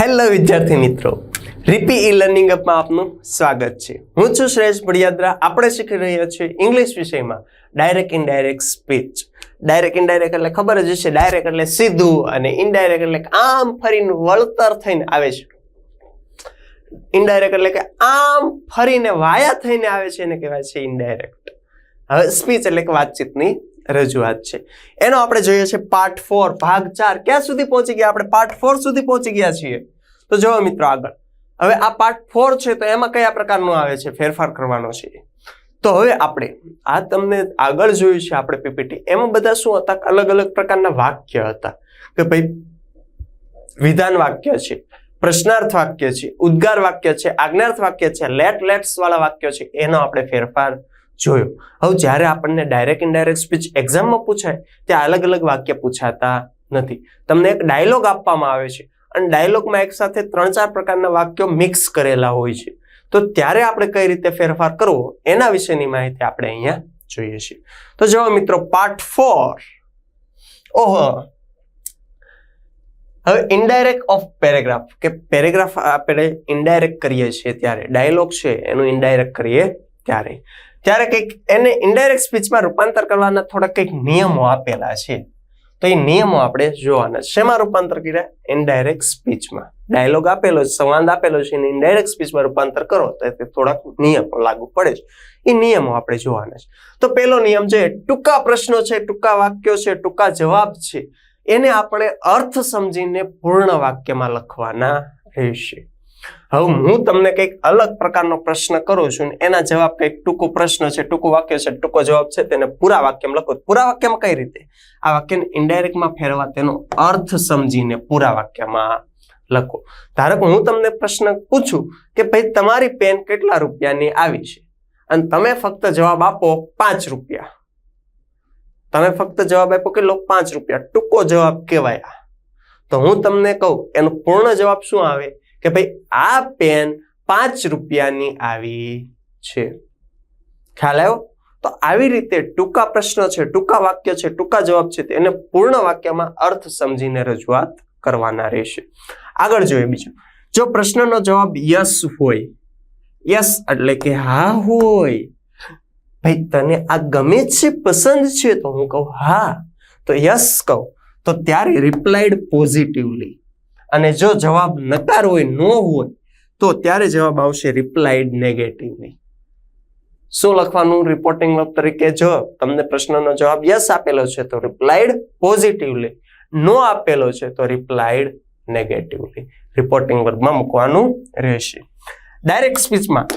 Hello વિદ્યાર્થી મિત્રો. રીપી e learning અપમાં આપનું સ્વાગત છે. હું છું શ્રેયસ ભડિયાદ્રા આપણે શીખી રહ્યા છીએ ઇંગ્લિશ વિષયમાં direct indirect speech direct indirect એટલે ખબર જ હશે ડાયરેક્ટ એટલે સીધું અને ઇનડાયરેક્ટ એટલે આમ ફરીને વળતર થઈને આવે છે. ઇનડાયરેક્ટ એટલે કે આમ ફરીને વાયા થઈને આવે છે એને કહેવાય છે ઇનડાયરેક્ટ હવે સ્પીચ એટલે કે વાતચીતની રજૂઆત છે. એનો આપણે જોઈએ છે પાર્ટ ફોર ભાગ ચાર. ક્યાં સુધી પહોંચી ગયા આપણે? પાર્ટ ફોર સુધી પહોંચી ગયા છીએ. તો જોવો મિત્રો આગળ. હવે આ પાર્ટ ફોર છે તો એમાં કયા પ્રકારનો આવે છે? ફેરફાર કરવાનો છે. તો હવે આપણે આ તમને આગળ જોયું છે આપણે પીપીટી. એમાં બધા શું હતા? અલગ અલગ પ્રકારના વાક્ય હતા. કે ભાઈ, વિધાન વાક્ય છે, પ્રશ્નાર્થ વાક્ય છે, ઉદ્ગાર વાક્ય છે, આજ્ઞાર્થ વાક્ય છે લેટ લેટ્સ વાળા વાક્યો છે. એનો આપણે ફેરફાર જોયો. હવે જ્યારે આપણને ડાયરેક્ટ ઇનડાયરેક્ટ સ્પીચ એક્ઝામમાં પૂછાય, ત્યાં અલગ અલગ વાક્ય પૂછાતા નથી. તમને એક ડાયલોગ આપવામાં આવે છે. અને ડાયલોગમાં એક સાથે ત્રણ ચાર પ્રકારના વાક્યો મિક્સ કરેલા હોય છે. તો ત્યારે આપણે કઈ રીતે ફેરફાર કરવો, એના વિશેની માહિતી આપણે અહીંયા જોઈએ છીએ. તો જો મિત્રો પાર્ટ ફોર ઓહો. હવે ઇનડાયરેક્ટ ઓફ પેરેગ્રાફ કે પેરેગ્રાફ આપણે ઇનડાયરેક્ટ કરીએ છીએ ત્યારે. ડાયલોગ છે, એનું ઇનડાયરેક્ટ કરીએ ત્યારે ત્યારે કંઈક એને ઇન્ડાયરેક્ટ સ્પીચમાં રૂપાંતર કરવાના થોડા કંઈક નિયમો આપેલા છે. તો એ નિયમો આપણે જોવાના શેમાં રૂપાંતર કર્યા? ઇનડાયરેક્ટ સ્પીચમાં ડાયલોગ આપેલો છે, સંવાદ આપેલો છે, એને ઇનડાયરેક્ટ સ્પીચમાં રૂપાંતર કરો. તો તે થોડાક નિયમો લાગુ પડે છે. એ નિયમો આપણે જોવાના છે. તો પહેલો નિયમ છે, ટૂંકા પ્રશ્નો છે, ટૂંકા વાક્યો છે, ટૂંકા જવાબ છે. એને આપણે અર્થ સમજીને પૂર્ણ વાક્યમાં લખવાના રહેશે. હવે હું તમને કંઈક અલગ પ્રકારનો પ્રશ્ન કરું છું એના જવાબ કંઈક ટૂંકો પ્રશ્ન છે ટૂંકો વાક્ય છે ટૂંકો જવાબ છે તેને પૂરા વાક્યમાં લખો. પૂરા વાક્યમાં કઈ રીતે? આ વાક્યને ઇન્ડાયરેક્ટમાં ફેરવા તેનો અર્થ સમજીને પૂરા વાક્યમાં લખો. ધારો કે હું તમને પ્રશ્ન પૂછું કે ભાઈ તમારી પેન કેટલા રૂપિયાની આવી છે? અને તમે ફક્ત જવાબ આપો પાંચ રૂપિયા. તમે ફક્ત જવાબ આપો કેટલો? પાંચ રૂપિયા. ટૂંકો જવાબ કહેવાય તો હું તમને કહું એનો પૂર્ણ જવાબ શું આવે? કે ભાઈ આ પેન પાંચ રૂપિયાની આવી છે. ખ્યાલ આવ્યો? તો આવી રીતે ટૂંકા પ્રશ્ન છે, ટૂંકા વાક્ય છે, ટૂંકા જવાબ છે તેને પૂર્ણ વાક્યમાં અર્થ સમજીને રજૂઆત કરવાના રહેશે. આગળ જોઈએ બીજું. જો પ્રશ્નનો જવાબ યસ હોય, યસ એટલે કે હા હોય, ભાઈ તને આ ગમે છે, પસંદ છે, તો હું કહું હા. તો યસ કહું. તો ત્યારે રિપ્લાઇડ પોઝિટિવલી. અને જો જવાબ નકાર હોય, નો હોય, તો ત્યારે જવાબ આવશે રિપ્લાઇડ નેગેટિવલી શું લખવાનું? રિપોર્ટિંગ વર્બ તરીકે જો તમને પ્રશ્નનો જવાબ યસ આપેલો છે, તો રિપ્લાઇડ પોઝિટિવલી નો આપેલો છે, તો રિપ્લાઇડ નેગેટિવલી રિપોર્ટિંગ વર્ગમાં મૂકવાનું રહેશે. ડાયરેક્ટ સ્પીચમાં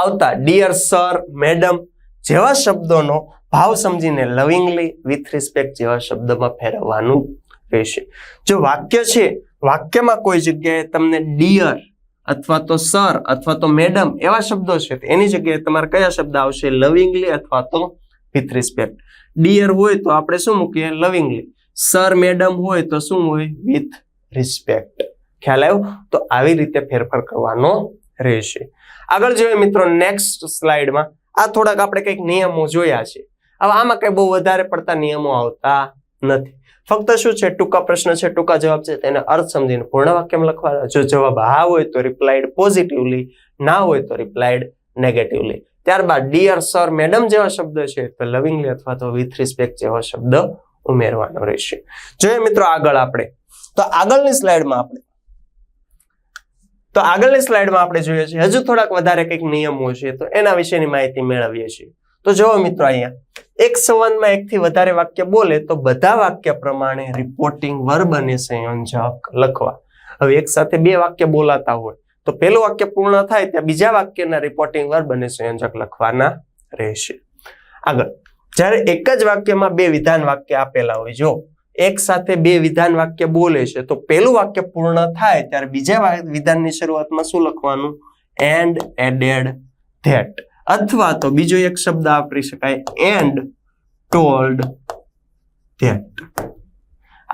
આવતા ડિયર સર મેડમ જેવા શબ્દોનો ભાવ સમજીને લવિંગલી વિથ રિસ્પેક્ટ જેવા શબ્દમાં ફેરવવાનું રહેશે. જો વાક્ય છે, વાક્યમાં કોઈ જગ્યાએ તમને ડિયર અથવા તો સર અથવા તો મેડમ એવા શબ્દો છે એની જગ્યાએ તમારે કયા શબ્દ આવશે? લવિંગલી અથવા તો વિથ રિસ્પેક્ટ ડિયર હોય તો આપણે શું મૂકીએ? લવિંગલી સર મેડમ હોય તો શું હોય? વિથ રિસ્પેક્ટ ખ્યાલ આવ્યો? તો આવી રીતે ફેરફાર કરવાનો રહેશે. આગળ જોઈએ મિત્રો નેક્સ્ટ સ્લાઇડમાં આ થોડાક આપણે કંઈક નિયમો જોયા છે. હવે આમાં કંઈ બહુ વધારે પડતા નિયમો આવતા નથી. ફક્ત શું છે? ટૂંકા પ્રશ્ન છે, ટૂંકા જવાબ છે, તેને અર્થ સમજીને પૂર્ણ વાક્યમાં લખવાના. જો જવાબ હા હોય તો રિપ્લાઇડ પોઝિટિવલી ના હોય તો રિપ્લાઇડ નેગેટિવલી ત્યારબાદ ડિયર સર મેડમ જેવા શબ્દ છે, તો લવિંગલી અથવા તો વિથ રિસ્પેક્ટ જેવા શબ્દ ઉમેરવાનો રહેશે. જોઈએ મિત્રો આગળ આપણે. તો આગળની સ્લાઇડમાં આપણે. તો આગળની સ્લાઇડમાં આપણે જોઈએ છીએ. હજુ થોડાક વધારે કંઈક નિયમો છે, તો એના વિશેની માહિતી મેળવીએ છીએ. તો જુઓ મિત્રો અહીંયા. એક સંવાદમાં એકથી વધારે વાક્ય બોલે તો બધા વાક્ય પ્રમાણે રિપોર્ટિંગ વર્બ અને સંયોજક લખવા. હવે એક સાથે બે વાક્ય બોલાતા હોય તો પહેલું વાક્ય પૂર્ણ થાય ત્યાં બીજા વાક્યના રિપોર્ટિંગ વર્બ અને સંયોજક લખવાના રહેશે. આગળ, જ્યારે એક જ વાક્યમાં બે વિધાન વાક્ય આપેલા હોય, જો એક સાથે બે વિધાન વાક્ય બોલે છે તો પહેલું વાક્ય પૂર્ણ થાય ત્યારે બીજા વિધાનની શરૂઆતમાં શું લખવાનું? એન્ડ એડેડ ધેટ અથવા તો બીજો એક શબ્દ વાપરી શકાય એન્ડ ટોલ્ડ ધેટ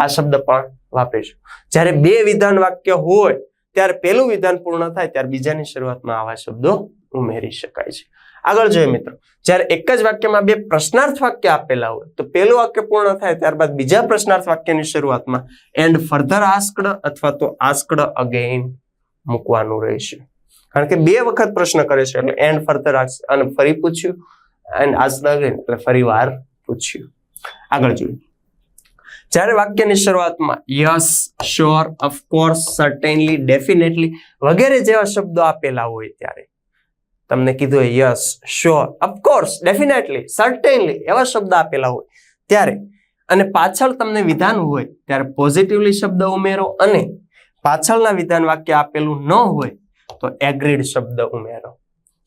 આ શબ્દ પણ વાપરીશું. જ્યારે બે વિધાન વાક્ય હોય, ત્યારે પહેલું વિધાન પૂર્ણ થાય, ત્યારે બીજાની શરૂઆતમાં આવા શબ્દો ઉમેરી શકાય છે. આગળ જોઈએ મિત્રો. જ્યારે એક જ વાક્યમાં બે પ્રશ્નાર્થ વાક્ય આપેલા હોય, તો પહેલું વાક્ય પૂર્ણ થાય, ત્યારબાદ બીજા પ્રશ્નાર્થ વાક્યની શરૂઆતમાં એન્ડ ફર્ધર આસ્કડ અથવા તો આસ્કડ અગેન મૂકવાનું રહેશે. કારણ કે બે વખત પ્રશ્ન કરે છે. એટલે એન્ડ ફર્ધર અને ફરી પૂછ્યું એન્ડ આજ અગેન એટલે ફરી વાર પૂછ્યું. આગળ જોઈએ. જ્યારે વાક્યની શરૂઆતમાં yes sure of course certainly definitely વગેરે જેવા શબ્દો આપેલા હોય ત્યારે તમને કીધું yes sure of course definitely certainly એવા શબ્દ આપેલા હોય ત્યારે અને પાછળ તમને વિધાન હોય ત્યારે પોઝિટિવલી શબ્દ ઉમેરો અને પાછળના વિધાન વાક્ય આપેલું ન હોય તો એગ્રીડ શબ્દ ઉમેરો.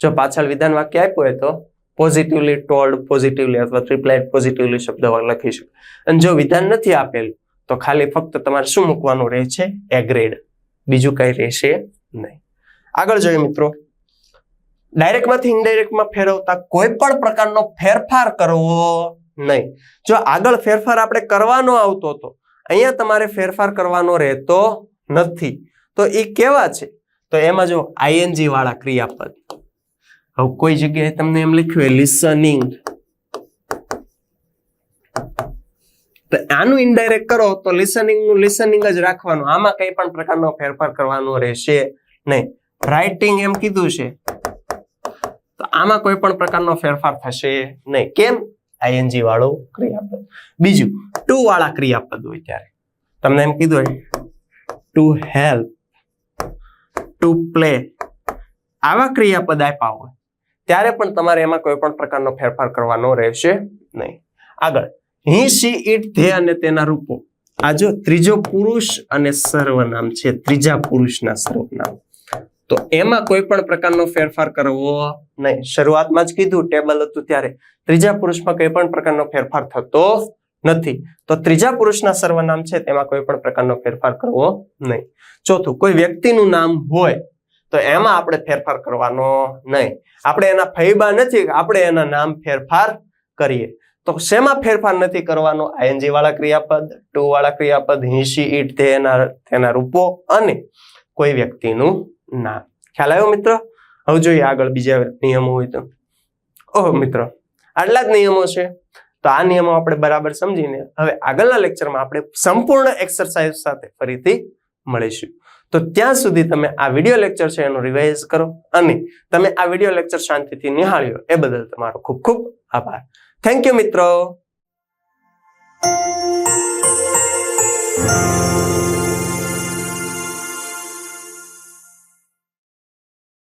જો પાછળ વિધાન વાક્ય આપ્યું હોય તો પોઝિટિવલી ટોલ્ડ પોઝિટિવલી અથવા રિપ્લાઇડ પોઝિટિવલી શબ્દ લખી શકો. અને જો વિધાન નથી આપેલું, તો ખાલી ફક્ત તમારે શું મૂકવાનું રહે છે એગ્રેડ બીજું કઈ રહેશે નહીં. આગળ જોઈએ મિત્રો. ડાયરેક્ટમાંથી ઇનડાયરેક્ટમાં ફેરવતા કોઈ પણ પ્રકારનો ફેરફાર કરવો નહીં. જો આગળ ફેરફાર આપણે કરવાનો આવતો હતો અહીંયા તમારે ફેરફાર કરવાનો રહેતો નથી. તો એ કેવા છે? તો એમાં જો આઈએનજી વાળા ક્રિયાપદ. હવે કોઈ જગ્યાએ તમને એમ લખ્યું હોય લિસનિંગ તો આનું ઇનડાયરેક્ટ કરો તો લિસનિંગનું લિસનિંગ જ રાખવાનું. આમાં કઈ પણ પ્રકારનો ફેરફાર કરવાનો રહેશે નહીં. રાઇટિંગ એમ કીધું છે. તો આમાં કોઈ પણ પ્રકારનો ફેરફાર થશે નહીં. કેમ? આઈએનજી વાળું ક્રિયાપદ. બીજું ટુ વાળા ક્રિયાપદ હોય ત્યારે. તમને એમ કીધું હોય ટુ હેલ્પ ટુ પ્લે આવા ક્રિયાપદ આપ્યા હોય, ત્યારે પણ તમારે એમાં કોઈ પણ પ્રકારનો ફેરફાર કરવાનો રહેશે નહીં. આગળ હી સી ઇટ ધે અને તેના રૂપો. આ જો ત્રીજો પુરુષ અને સર્વનામ છે, ત્રીજા પુરુષના સર્વનામ. તો એમાં કોઈ પણ પ્રકારનો ફેરફાર કરવો નહીં. શરૂઆતમાં જ કીધું, ટેબલ હતું ત્યારે. ત્રીજા પુરુષમાં કોઈ પણ પ્રકારનો ફેરફાર થતો નથી. તો ત્રીજા પુરુષના સર્વનામ છે, તેમાં કોઈ પણ પ્રકારનો ફેરફાર કરવો નહીં. ચોથું, કોઈ વ્યક્તિનું નામ હોય, તો એમાં આપણે ફેરફાર કરવાનો નહીં. આપણે એના ફૈબા નથી, આપણે એના નામ ફેરફાર કરીએ. તો શેમાં ફેરફાર નથી કરવાનો? આઈએનજી વાળા ક્રિયાપદ, ટુ વાળા ક્રિયાપદ હિંસી ઈટ તેના તેના રૂપો અને કોઈ વ્યક્તિનું નામ. ખ્યાલ આવ્યો મિત્ર? હવે જોઈએ આગળ બીજા નિયમો હોય તો. ઓહો મિત્ર, આટલા જ નિયમો છે. તો આ નિયમો આપણે બરાબર સમજીને હવે આગળના લેક્ચરમાં આપણે સંપૂર્ણ એક્સરસાઇઝ સાથે ફરીથી મળીશું. તો ત્યાં સુધી તમે આ વીડિયો લેક્ચર છે એનું રિવાઇઝ કરો અને તમે આ વીડિયો લેક્ચર શાંતિથી નિહાળ્યો એ બદલ તમારો ખૂબ ખૂબ આભાર. થેન્ક યુ મિત્રો.